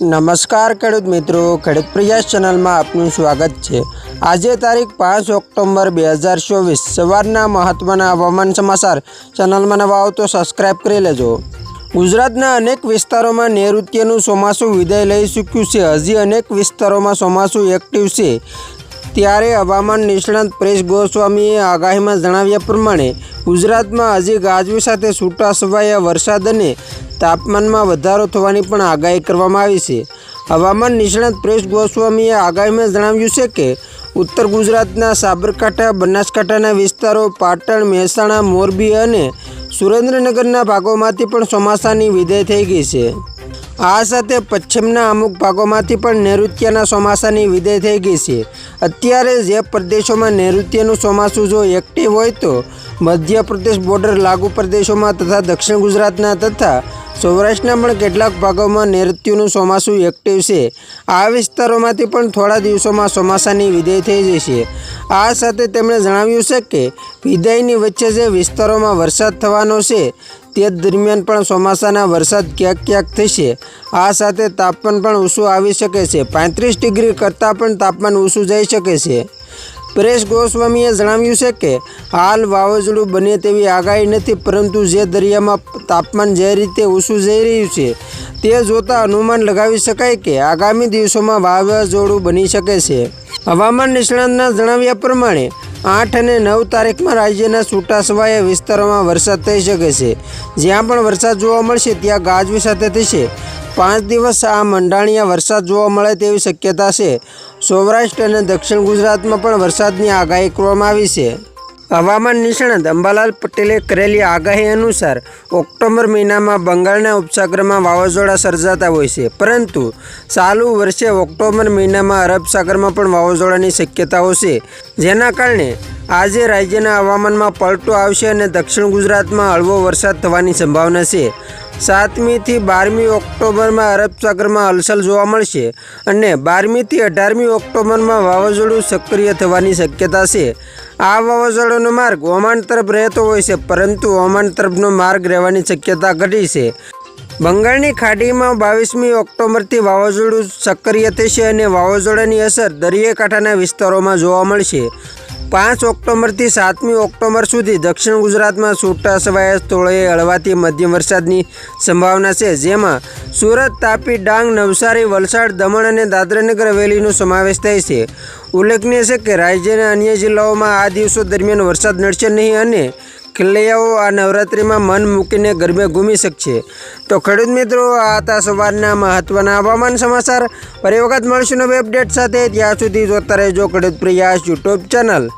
નમસ્કાર ખેડૂત મિત્રો, ખેડૂત પ્રયાસ ચેનલમાં આપનું સ્વાગત છે. આજે તારીખ પાંચ ઓક્ટોબર બે હજાર ચોવીસ, સવારના મહત્ત્વના હવામાન સમાચાર. ચેનલમાં નવા આવો તો સબસ્ક્રાઈબ કરી લેજો. ગુજરાતના અનેક વિસ્તારોમાં નૈઋત્યનું ચોમાસું વિદાય લઈ ચૂક્યું છે. હજી અનેક વિસ્તારોમાં ચોમાસું એક્ટિવ છે. ત્યારે હવામાન નિષ્ણાત પ્રેશ ગોસ્વામીએ આગાહીમાં જણાવ્યા પ્રમાણે, ગુજરાતમાં હજી ગાજવી સાથે છૂટા છવાયા વરસાદ અને તાપમાનમાં વધારો થવાની પણ આગાહી કરવામાં આવી છે. હવામાન નિષ્ણાત પ્રેશ ગોસ્વામીએ આગાહીમાં જણાવ્યું છે કે, ઉત્તર ગુજરાતના સાબરકાંઠા, બનાસકાંઠાના વિસ્તારો, પાટણ, મહેસાણા, મોરબી અને સુરેન્દ્રનગરના ભાગોમાંથી પણ ચોમાસાની વિદાય થઈ ગઈ છે. આ સાથે પશ્ચિમના અમુક ભાગોમાંથી પણ નૈઋત્યના ચોમાસાની વિદાય થઈ ગઈ છે. અત્યારે જે પ્રદેશોમાં નૈઋત્યનું ચોમાસું જો એક્ટિવ હોય તો મધ્યપ્રદેશ બોર્ડર લાગુ પ્રદેશોમાં તથા દક્ષિણ ગુજરાતના તથા સૌરાષ્ટ્રના પણ કેટલાક ભાગોમાં નૈઋત્યનું ચોમાસું એક્ટિવ છે. આ વિસ્તારોમાંથી પણ થોડા દિવસોમાં ચોમાસાની વિદાય થઈ જશે. આ સાથે તેમણે જણાવ્યું છે કે વિદાયની વચ્ચે જે વિસ્તારોમાં વરસાદ થવાનો છે, તે દરમિયાન પણ ચોમાસાના વરસાદ ક્યાંક ક્યાંક થશે. આ સાથે તાપમાન પણ ઊંચું આવી શકે છે. પાંત્રીસ ડિગ્રી કરતાં પણ તાપમાન ઊંચું જઈ શકે છે. પરેશ ગોસ્વામીએ જણાવ્યું છે કે, હાલ વાવાઝોડું બને તેવી આગાહી નથી, પરંતુ જે દરિયામાં તાપમાન જે રીતે ઊંચું જઈ રહ્યું છે, તે જોતાં અનુમાન લગાવી શકાય કે આગામી દિવસોમાં વાવાઝોડું બની શકે છે. હવામાન નિષ્ણાતના જણાવ્યા પ્રમાણે, આઠ અને નવ તારીખમાં રાજ્યના છૂટાછવાયા વિસ્તારોમાં વરસાદ થઈ શકે છે. જ્યાં પણ વરસાદ જોવા મળશે, ત્યાં ગાજવી સાથે થશે. પાંચ દિવસ આ મંડાણીયા વરસાદ જોવા મળે તેવી શક્યતા છે. સૌરાષ્ટ્ર અને દક્ષિણ ગુજરાતમાં પણ વરસાદની આગાહી કરવામાં આવી છે. હવામાન નિષ્ણાત અંબાલાલ પટેલે કરેલી આગાહી અનુસાર ઓક્ટોબર મહિનામાં બંગાળના ઉપસાગરમાં વાવાઝોડા સર્જાતા હોય છે. પરંતુ ચાલુ વર્ષે ઓક્ટોબર મહિનામાં અરબ સાગરમાં પણ વાવાઝોડાની શક્યતાઓ છે. જેના કારણે આજે રાજ્યના હવામાનમાં પલટો આવશે અને દક્ષિણ ગુજરાતમાં હળવો વરસાદ થવાની સંભાવના છે. સાતમીથી બારમી ઓક્ટોબરમાં અરબ સાગરમાં હલચલ જોવા મળશે અને બારમીથી અઢારમી ઓક્ટોબરમાં વાવાઝોડું સક્રિય થવાની શક્યતા છે. આ વાવાઝોડાનો માર્ગ ઓમાન તરફ રહેતો હોય છે, પરંતુ ઓમાન તરફનો માર્ગ રહેવાની શક્યતા ઘટી છે. બંગાળની ખાડીમાં બાવીસમી ઓક્ટોબરથી વાવાઝોડું સક્રિય થશે અને વાવાઝોડાની અસર દરિયાકાંઠાના વિસ્તારોમાં જોવા મળશે. પાંચ ઓક્ટોબરથી સાતમી ઓક્ટોબર સુધી દક્ષિણ ગુજરાતમાં છૂટાછવાયા સ્થળોએ હળવાથી મધ્યમ વરસાદની સંભાવના છે, જેમાં સુરત, તાપી, ડાંગ, નવસારી, વલસાડ, દમણ અને દાદરાનગર હવેલીનો સમાવેશ થાય છે. ઉલ્લેખનીય છે કે રાજ્યના અન્ય જિલ્લાઓમાં આ દિવસો દરમિયાન વરસાદ નડશે નહીં અને ખેલૈયાઓ આ નવરાત્રિમાં મન મૂકીને ગરબે ઘૂમી શકશે. તો ખેડૂત મિત્રો, આ હતા સવારના મહત્ત્વના હવામાન સમાચાર. ફરી વખત મળશું નવી અપડેટ સાથે. ત્યાં સુધી જોતા રહેજો ખેડૂત પ્રયાસ યુટ્યુબ ચેનલ.